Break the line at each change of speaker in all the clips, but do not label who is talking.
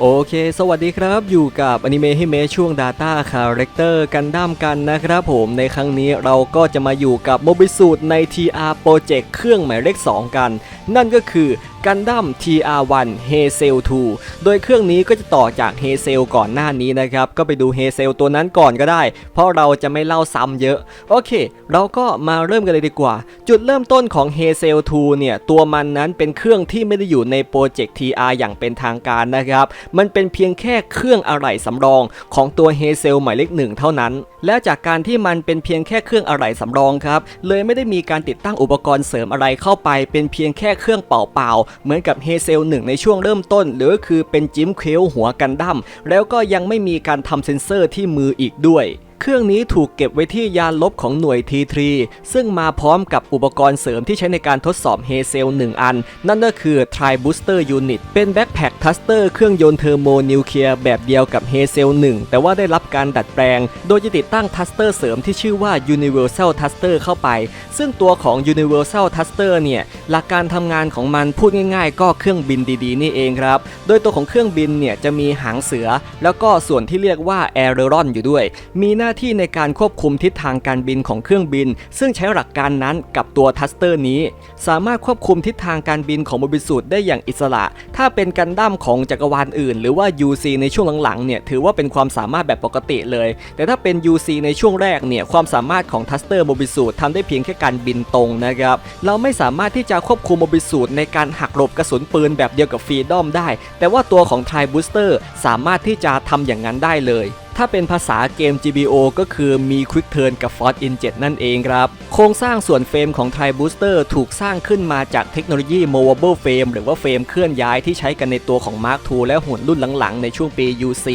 โอเค สวัสดีครับ อยู่กับอนิเมะให้เมะช่วง Data Character กันด้ามกันนะครับผมในครั้งนี้เราก็จะมาอยู่กับโมบิสูตใน TR Project เครื่องหมายเลข 2 กัน นั่นก็คือ กันดั้ม TR1 h a z e l 2 โดยเครื่องนี้ก็จะต่อจาก h a z e l ก่อนหน้านี้นะครับ ก็ไปดู h a z e l ตัวนั้นก่อนก็ได้ เพราะเราจะไม่เล่าซ้ำเยอะ โอเค เราก็มาเริ่มกันเลยดีกว่า จุดเริ่มต้นของ h a z e l 2 เนี่ย ตัวมันนั้นเป็นเครื่องที่ไม่ได้อยู่ในโปรเจกต์ TR อย่างเป็นทางการนะครับ มันเป็นเพียงแค่เครื่องอะไหล่สำรองของตัว h a z e l หมายเลขหนึ่งเท่านั้น แล้วจากการที่มันเป็นเพียงแค่เครื่องอะไหล่สำรองครับ เลยไม่ได้มีการติดตั้งอุปกรณ์เสริมอะไรเข้าไป เป็นเพียงแค่เครื่องเปล่าๆเหมือนกับ h a z e l 1ในช่วงเริ่มต้น หรือคือเป็นจิมเคลหัวกันดั้มแล้วก็ยังไม่มีการทำเซ็นเซอร์ที่มืออีกด้วย เครื่องนี้ถูกเก็บไว้ที่ยานลบของหน่วย T3 ซึ่งมาพร้อมกับอุปกรณ์เสริมที่ใช้ในการทดสอบเฮเซล 1 อัน นั่นก็คือ Tri Booster Unit เป็นแบ็คแพคทัสเตอร์เครื่องยนต์เทอร์โมนิวเคลียร์แบบเดียวกับเฮเซล 1 แต่ว่าได้รับการดัดแปลง โดยจะติดตั้งทัสเตอร์เสริมที่ชื่อว่า Universal Thruster เข้าไป ซึ่งตัวของ Universal Thruster เนี่ย หลักการทำงานของมันพูดง่าย ๆ ก็เครื่องบินดีๆ นี่เองครับ โดยตัวของเครื่องบินเนี่ยจะมีหางเสือ แล้วก็ส่วนที่เรียกว่า aileron อยู่ด้วย มีหน้าที่ในการควบคุมทิศทางการบินของเครื่องบิน ซึ่งใช้หลักการนั้นกับตัวทัสเตอร์นี้ สามารถควบคุมทิศทางการบินของโมบิสูตได้อย่างอิสระ ถ้าเป็นกันดั้มของจักรวาลอื่น หรือว่า UC ในช่วงหลังๆเนี่ยถือว่าเป็นความสามารถแบบปกติเลย แต่ถ้าเป็น UC ในช่วงแรกเนี่ยความสามารถของทัสเตอร์โมบิสูตทำได้เพียงแค่การบินตรงนะครับเราไม่สามารถที่จะควบคุมโมบิสูตในการหักหลบกระสุนปืนแบบเดียวกับฟรีดอมได้ แต่ว่าตัวของ Tri Booster สามารถที่จะทำอย่างนั้นได้เลย ถ้าเป็นภาษาเกม GBO ก็คือมี Quick Turn กับ Force Injet นั่นเองครับ โครงสร้างส่วนเฟรมของ Tri Booster ถูกสร้างขึ้นมาจากเทคโนโลยี Movable Frame หรือว่าเฟรมเคลื่อนย้ายที่ใช้กันในตัวของ Mark II และหุ่นรุ่นหลังๆ ในช่วงปี UC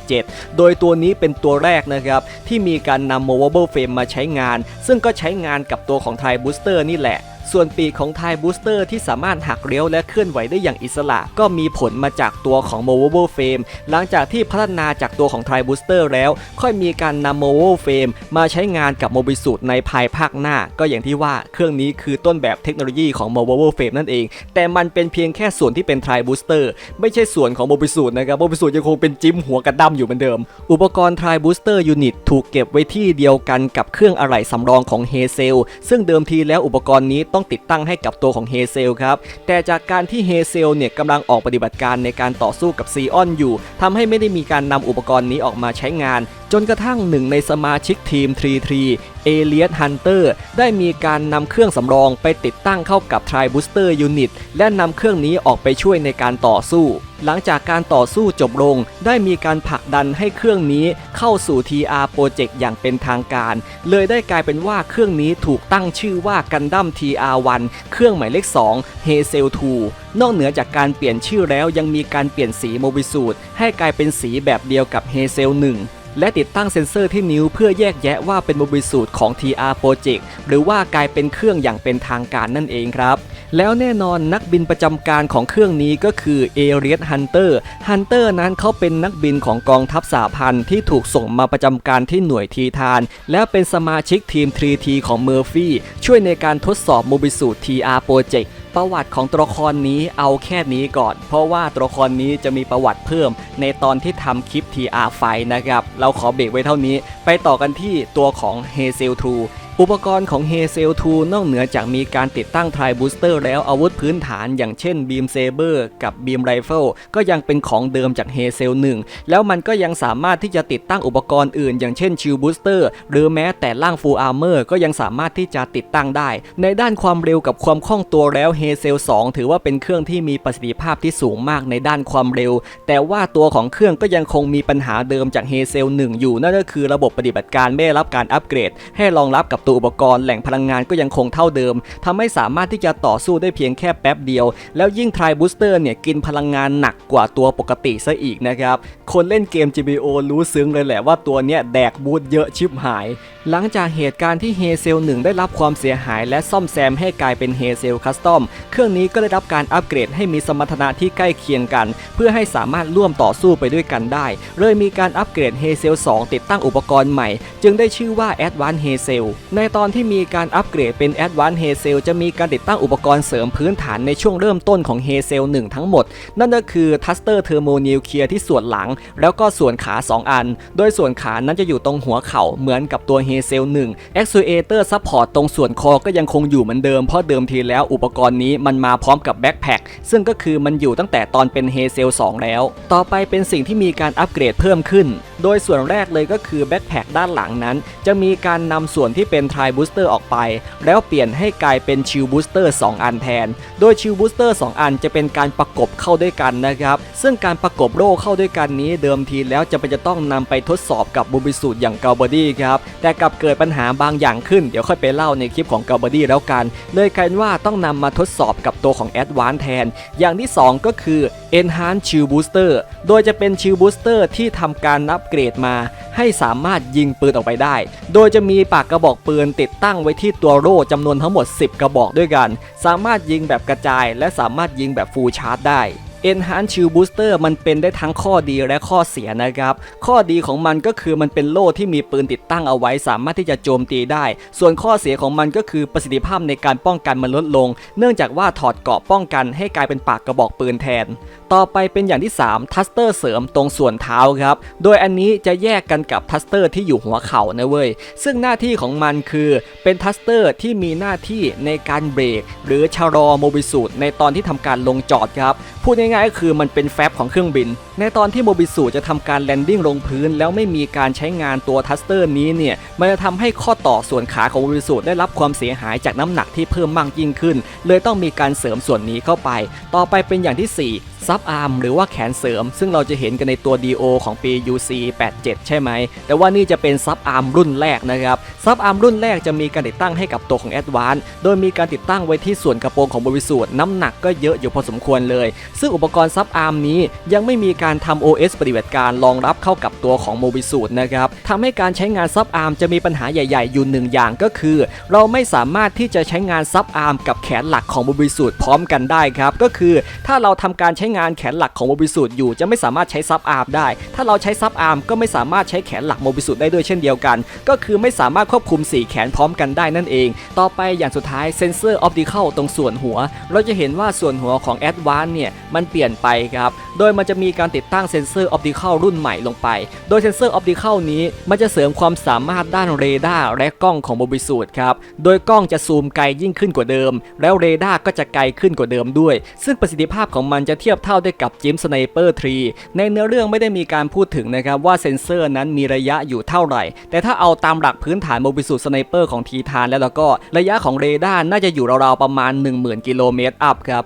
87 โดยตัวนี้เป็นตัวแรกนะครับ ที่มีการนำ Movable Frame มาใช้งาน ซึ่งก็ใช้งานกับตัวของ Tri Booster นี่แหละ ส่วนปีกของ Thai Booster ที่สามารถหักเลี้ยวและเคลื่อนไหวได้อย่างอิสระ ก็มีผลมาจากตัวของ Movable Frame หลังจากที่พัฒนาจากตัวของ Thai Booster แล้ว ค่อยมีการนำ Movable Frame มาใช้งานกับ m o b i s u ในภายภาคหน้า ก็อย่างที่ว่าเครื่องนี้คือต้นแบบเทคโนโลยีของ Movable Frame นั่นเอง แต่มันเป็นเพียงแค่ส่วนที่เป็น Thai Booster ไม่ใช่ส่วนของ m o b i s u นะครับ m o b i s u ยังคงเป็นจิ้มหัวกระดั้มอยู่เหมือนเดิม อุปกรณ์ Thai Booster Unit ถูกเก็บไว้ที่เดียวกันกับเครื่องอะไหล่สำรองของ h a z e l ซึ่งเดิมทีแล้วอุปกรณ์นี้ต้องติดตั้งให้กับตัวของเฮเซลครับ แต่จากการที่เฮเซลเนี่ยกำลังออกปฏิบัติการในการต่อสู้กับซีออนอยู่ทำให้ไม่ได้มีการนำอุปกรณ์นี้ออกมาใช้งาน จนกระทั่งหนึ่งในสมาชิกทีม33 เอเลียสฮันเตอร์ได้มีการนำเครื่องสำรองไปติดตั้งเข้ากับ Tri Booster Unit และนำเครื่องนี้ออกไปช่วยในการต่อสู้ หลังจากการต่อสู้จบลง ได้มีการผลักดันให้เครื่องนี้เข้าสู่ TR Project อย่างเป็นทางการ เลยได้กลายเป็นว่าเครื่องนี้ถูกตั้งชื่อว่ากันดั้ม TR1 เครื่องหมายเลข2 h a z e l 2นอกเหนือจากการเปลี่ยนชื่อแล้วยังมีการเปลี่ยนสีโมบิสูตให้กลายเป็นสีแบบเดียวกับ h a z e l 1 และติดตั้งเซ็นเซอร์ที่นิ้วเพื่อแยกแยะว่าเป็นโมบิสูตรของ TR Project หรือว่ากลายเป็นเครื่องอย่างเป็นทางการนั่นเองครับ แล้วแน่นอนนักบินประจำการของเครื่องนี้ก็คือเอเรียสฮันเตอร์ฮันเตอร์นั้นเขาเป็นนักบินของกองทัพสหพันธ์ที่ถูกส่งมาประจำการที่หน่วยทีทาน และเป็นสมาชิกทีม 3T ของเมอร์ฟี่ช่วยในการทดสอบโมบิสูตร TR Project ประวัติของตัวละครนี้เอาแค่นี้ก่อน เพราะว่าตัวละครนี้จะมีประวัติเพิ่มในตอนที่ทำคลิป TR ไฟนะครับ เราขอเบรกไว้เท่านี้ ไปต่อกันที่ตัวของ h a z e l 2 อุปกรณ์ของ h a z e l 2 นอกเหนือจากมีการติดตั้ง Tri Booster แล้วอาวุธพื้นฐานอย่างเช่น Beam Saber กับ Beam Rifle ก็ยังเป็นของเดิมจาก h a z e l 1 แล้วมันก็ยังสามารถที่จะติดตั้งอุปกรณ์อื่น อย่างเช่น Shield Booster หรือแม้แต่ร่าง Full Armor ก็ยังสามารถที่จะติดตั้งได้ ในด้านความเร็วกับความคล่องตัวแล้ว h a z e l 2 ถือว่าเป็นเครื่องที่มีประสิทธิภาพที่สูงมากในด้านความเร็ว แต่ว่าตัวของเครื่องก็ยังคงมีปัญหาเดิมจาก h a z e l 1 อยู่นั่นก็คือระบบปฏิบัติการไม่ได้รับการอัปเกรด ให้รองรับกับตัวอุปกรณ์แหล่งพลังงานก็ยังคงเท่าเดิมทำให้สามารถที่จะต่อสู้ได้เพียงแค่แป๊บเดียว แล้วยิ่ง Tri Booster เนี่ยกินพลังงานหนักกว่าตัวปกติซะอีกนะครับ คนเล่นเกม GBO รู้ซึ้งเลยแหละว่าตัวเนี้ยแดกบูทเยอะชิบหาย หลังจากเหตุการณ์ที่เฮเซล1ได้รับความเสียหายและซ่อมแซมให้กลายเป็นเฮเซลคัสตอมเครื่องนี้ก็ได้รับการอัปเกรดให้มีสมรรถนะที่ใกล้เคียงกัน เพื่อให้สามารถร่วมต่อสู้ไปด้วยกันได้ เลยมีการอัปเกรดเฮเซล2ติดตั้งอุปกรณ์ใหม่ จึงได้ชื่อว่า Advanced h a z e l ในตอนที่มีการอัปเกรดเป็น Advanced h a z e l จะมีการติดตั้งอุปกรณ์เสริมพื้นฐานในช่วงเริ่มต้นของ h a z e l 1 ทั้งหมด นั่นก็คือทัสเตอร์เทอร์โมนิวเคลียร์ที่ส่วนหลัง แล้วก็ส่วนขา 2 อัน โดยส่วนขานั้นจะอยู่ตรงหัวเข่าเหมือนกับตัว h a z e l 1 Actuator Support ตรงส่วนคอก็ยังคงอยู่เหมือนเดิม เพราะเดิมทีแล้วอุปกรณ์นี้มันมาพร้อมกับแบ็คแพคซึ่งก็คือมันอยู่ตั้งแต่ตอนเป็น h a z e l 2 แล้ว ต่อไปเป็นสิ่งที่มีการอัปเกรดเพิ่มขึ้น โดยส่วนแรกเลยก็คือแบ็คแพคด้านหลังนั้น จะมีการนำส่วนที่เป็นทริบูสเตอร์ออกไป แล้วเปลี่ยนให้กลายเป็นชิลบูสเตอร์2อันแทน โดยชิลบูสเตอร์2อันจะเป็นการประกบเข้าด้วยกันนะครับ ซึ่งการประกบโร่เข้าด้วยกันนี้เดิมทีแล้วจะเป็นจะต้องนำไปทดสอบกับบูบิสูตรอย่างเกาบอดี้ครับ แต่กลับเกิดปัญหาบางอย่างขึ้น เดี๋ยวค่อยไปเล่าในคลิปของเกาบอดี้แล้วกัน เลยกลายว่าต้องนำมาทดสอบกับตัวของ a d v a n c e แทน อย่างที่ 2 ก็คือ Enhance Shield Booster โดยจะเป็น Shield Booster ที่ทำการอัปเกรดมา ให้สามารถยิงปืนออกไปได้ โดยจะมีปากกระบอกปืนืนติดตั้งไว้ที่ตัวโร่จำนวนทั้งหมด 10 กระบอกด้วยกัน สามารถยิงแบบกระจาย และสามารถยิงแบบฟูลชาร์จได้ Enhance Shield Booster มันเป็นได้ทั้งข้อดีและข้อเสียนะครับ ข้อดีของมันก็คือมันเป็นโล่ที่มีปืนติดตั้งเอาไว้ สามารถที่จะโจมตีได้ ส่วนข้อเสียของมันก็คือประสิทธิภาพในการป้องกันมันลดลง เนื่องจากว่าถอดเกราะป้องกันให้กลายเป็นปากกระบอกปืนแทน ต่อไปเป็นอย่างที่ 3 ทัสเตอร์เสริมตรงส่วนเท้าครับ โดยอันนี้จะแยกกันกับทัสเตอร์ที่อยู่หัวเข่านะเว้ย ซึ่งหน้าที่ของมันคือเป็นทัสเตอร์ที่มีหน้าที่ในการเบรก หรือชะลอโมบิสูตในตอนที่ทำการลงจอดครับ พูดง่ายๆก็คือมันเป็นแฟบของเครื่องบิน ในตอนที่โมบิสูจะทำการแลนดิ้งลงพื้น แล้วไม่มีการใช้งานตัวทัสเตอร์นี้เนี่ยมันจะทำให้ข้อต่อส่วนขาของโมบิสูได้รับความเสียหายจากน้ำหนักที่เพิ่มมากยิ่งขึ้น เลยต้องมีการเสริมส่วนนี้เข้าไป ต่อไปเป็นอย่างที่ 4 ซับอาร์มหรือว่าแขนเสริม ซึ่งเราจะเห็นกันในตัว DO ของปี UC 87 ใช่ไหม แต่ว่านี่จะเป็นซับอาร์มรุ่นแรกนะครับ ซับอาร์มรุ่นแรกจะมีการติดตั้งให้กับตัวของ a d v a n c e โดยมีการติดตั้งไว้ที่ส่วนกระโปรงของบริสูทน้ำหนักก็เยอะอยู่พอสมควรเลย ซึ่งอุปกรณ์ซับอาร์มนี้ยังไม่มีการทำ OS ปฏิบัติการรองรับเข้ากับตัวของโมบิสูทนะครับทำให้การใช้งานซับอาร์มจะมีปัญหาใหญ่ๆ อยู่หนึ่งอย่างก็คือ เราไม่สามารถที่จะใช้งานซับอาร์มกับแขนหลักของโมบิสูทพร้อมกันได้ครับ ก็คือถ้าเราทำการใช้งานแขนหลักของโมบิสูทอยู่ จะไม่สามารถใช้ซับอาร์มได้ ถ้าเราใช้ซับอาร์มก็ไม่สามารถใช้แขนหลักโมบิสูทได้ด้วยเช่นเดียวกัน ก็คือไม่สามารถควบคุม 4 แขนพร้อมกันได้นั่นเอง ต่อไปอย่างสุดท้ายเซนเซอร์ออปติคอลตรงส่วนหัว เราจะเห็นว่าส่วนหัวของ a d v a n c e เนี่ยมันเปลี่ยนไปครับ โดยมันจะมีการติดตั้งเซนเซอร์ออปติคอลรุ่นใหม่ลงไป โดยเซนเซอร์ออปติคอลนี้มันจะเสริมความสามารถด้านเรดาร์และกล้องของโมบิสูทครับ โดยกล้องจะซูมไกลยิ่งขึ้นกว่าเดิม แล้วเรดาร์ก็จะไกลขึ้นกว่าเดิมด้วย ซึ่งประสิทธิภาพของมันจะเทียบเท่าได้กับจิมสไนเปอร์ทรีในเนื้อเรื่องไม่ได้มีการพูดถึงนะครับว่าเซนเซอร์นั้นมีระยะอยู่เท่าไหร่ แต่ถ้าเอาตามหลักพื้นฐานโมบิสูสไนเปอร์ของทีทานแล้วแล้วก็ระยะของเรดาร์น่าจะอยู่ราวๆประมาณ 10,000 กิโลเมตรอัพครับ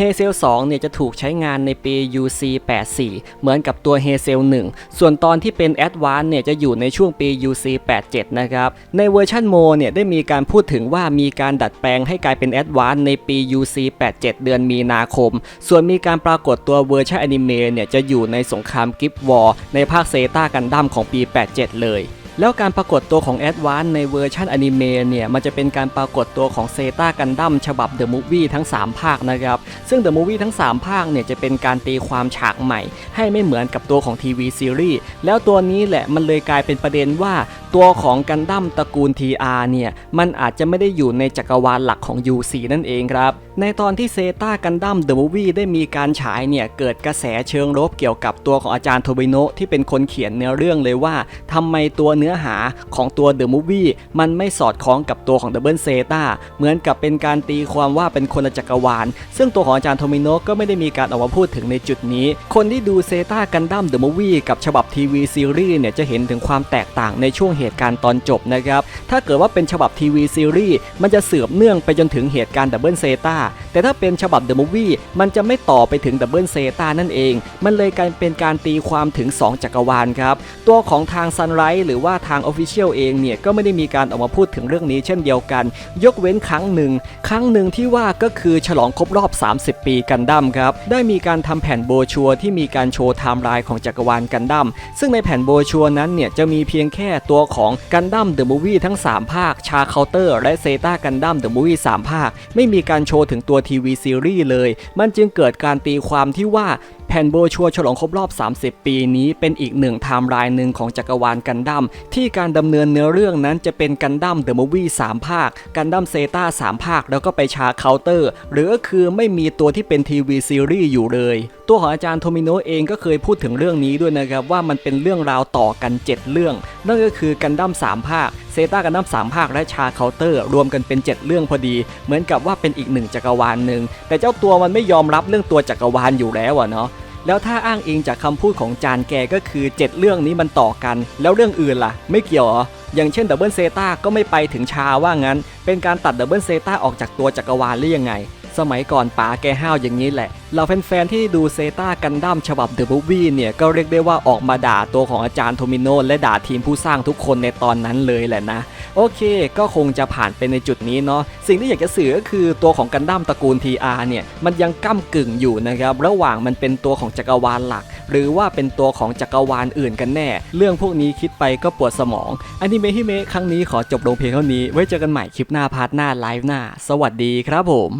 เฮเซล2เนี่ยจะถูกใช้งานในปี UC 84เหมือนกับตัวเฮเซล1ส่วนตอนที่เป็น Advance เนี่ยจะอยู่ในช่วงปี UC 87นะครับในเวอร์ชันโมเนี่ยได้มีการพูดถึงว่ามีการดัดแปลงให้กลายเป็น Advance ในปี UC 87 เดือนมีนาคม ส่วนมีการปรากฏตัวเวอร์ชันอนิเมะเนี่ยจะอยู่ในสงครามกิฟวอร์ในภาคเซตากันดั้มของปี 87 เลย แล้วการปรากฏตัวของแอดวานในเวอร์ชันอนิเมะเนี่ย มันจะเป็นการปรากฏตัวของเซตากันดั้มฉบับเดอะมูฟวี่ทั้ง 3 ภาคนะครับ ซึ่งเดอะมูฟวี่ทั้ง 3 ภาคเนี่ย จะเป็นการตีความฉากใหม่ ให้ไม่เหมือนกับตัวของทีวีซีรีส์แล้วตัวนี้แหละมันเลยกลายเป็นประเด็นว่าตัวของกันดั้มตระกูล TR เนี่ย มันอาจจะไม่ได้อยู่ในจักรวาลหลักของ UC นั่นเองครับ ในตอนที่เซตากันดั้มเดอะมูฟวี่ได้มีการฉายเนี่ย เกิดกระแสเชิงลบเกี่ยวกับตัวของอาจารย์โทบิโนะที่เป็นคนเขียนเนื้อเรื่องเลยว่าทำไมตัวเนื้อหาของตัวเดอะมูฟวี่มันไม่สอดคล้องกับตัวของดับเบิลเซตาเหมือนกับเป็นการตีความว่าเป็นคนละจักรวาล ซึ่งตัวของอาจารย์โทมิโนะก็ไม่ได้มีการออกมาพูดถึงในจุดนี้ คนที่ดูเซตากันดั้มเดอะมูฟวี่กับฉบับทีวีซีรีส์เนี่ยจะเห็นถึงความแตกต่างในช่วงเหตุการณ์ตอนจบนะครับถ้าเกิดว่าเป็นฉบับทีวีซีรีส์มันจะสืบเนื่องไปจนถึงเหตุการณ์ดับเบิลเซตาแต่ถ้าเป็นฉบับเดอะมูฟวี่มันจะไม่ต่อไปถึงดับเบิลเซตานั่นเอง มันเลยกลายเป็นการตีความถึง 2 จักรวาลครับ ตัวของทางซันไรส์หรือว่าทางออฟฟิเชียลเองเนี่ย ก็ไม่ได้มีการออกมาพูดถึงเรื่องนี้เช่นเดียวกัน ยกเว้นครั้งหนึ่ง ครั้งหนึ่งที่ว่าก็คือฉลองครบรอบ 30 ปีกันดั้มครับ ได้มีการทำแผ่นโบชัวที่มีการโชว์ไทม์ไลน์ของจักรวาลกันดั้มซึ่งในแผ่นโบชัวนั้นเนี่ยจะมีเพียงแค่ตัวของกันดั้มเดอะมูฟวี่ทั้ง 3 ภาคชาเคาน์เตอร์และเซตากันดั้มเดอะมูฟวี่3ภาคไม่มีการโชว์ถึงตัวทีวีซีรีส์เลย มันจึงเกิดการตีความที่ว่า แผ่นโบชัวฉลองครบรอบ 30 ปีนี้เป็นอีกหนึ่งไทม์ไลน์หนึ่งของจักรวาลกันดั้มที่การดำเนินเนื้อเรื่องนั้นจะเป็นกันดั้มเดอะมูฟวี่3ภาค กันดั้มเซตา3ภาค แล้วก็ไปชาเคาน์เตอร์ หรือก็คือไม่มีตัวที่เป็นทีวีซีรีส์อยู่เลย ตัวของอาจารย์โทมิโนเองก็เคยพูดถึงเรื่องนี้ด้วยนะครับว่ามันเป็นเรื่องราวต่อกัน 7 เรื่อง นั่นก็คือกันดั้ม3ภาคเซตากันดั้ม3ภาคและชาเคาน์เตอร์ รวมกันเป็น 7 เรื่องพอดี เหมือนกับว่าเป็นอีกหนึ่งจักรวาลหนึ่งแต่เจ้าตัวมันไม่ยอมรับเรื่องตัวจักรวาลอยู่แล้วอะเนาะ แล้วถ้าอ้างอิงจากคำพูดของจานแกก็คือ 7 เรื่องนี้มันต่อกัน แล้วเรื่องอื่นล่ะ ไม่เกี่ยวหรออย่างเช่นดับเบิลเซตาก็ไม่ไปถึงชาว่างั้น เป็นการตัดดับเบิลเซตาออกจากตัวจักรวาลหรือยังไง สมัยก่อนป๋าแกห้าวอย่างนี้แหละเราแฟนๆที่ดูเซตากันดั้มฉบับเดอะบูบี้เนี่ย ก็เรียกได้ว่าออกมาด่าตัวของอาจารย์โทมิโนและด่าทีมผู้สร้างทุกคนในตอนนั้นเลยแหละนะ โอเค ก็คงจะผ่านไปในจุดนี้เนาะสิ่งที่อยากจะสื่อก็คือตัวของกันดั้มตระกูล TR เนี่ย มันยังก้ากึ่งอยู่นะครับ ระหว่างมันเป็นตัวของจักรวาลหลัก หรือว่าเป็นตัวของจักรวาลอื่นกันแน่ เรื่องพวกนี้คิดไปก็ปวดสมองอนิเมะฮิเมครั้งนี้ขอจบลงเพียงเท่านี้ไว้เจอกันใหม่คลิปหน้าพาร์ทหน้าไลฟ์หน้า สวัสดีครับผม